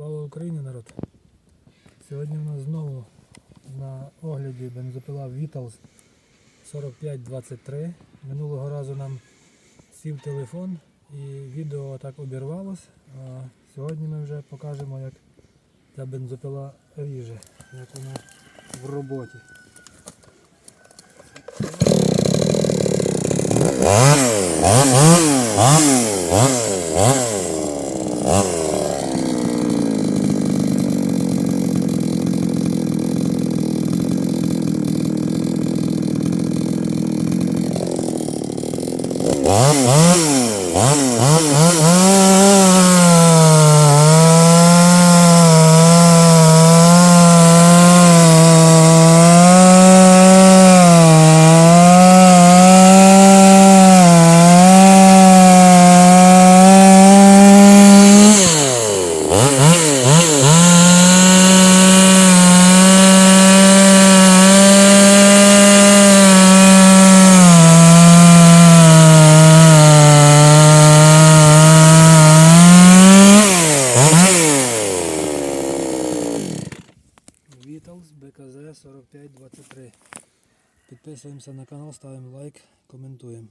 Слава Україні, народ! Сьогодні у нас знову на огляді бензопила Vitals 4523. Минулого разу нам сів телефон і відео так обірвалось. А сьогодні ми вже покажемо, як ця бензопила ріже, як вона в роботі. one, one, one. Vitals BKZ 4523. Підписуємося на канал, ставимо лайк, коментуємо.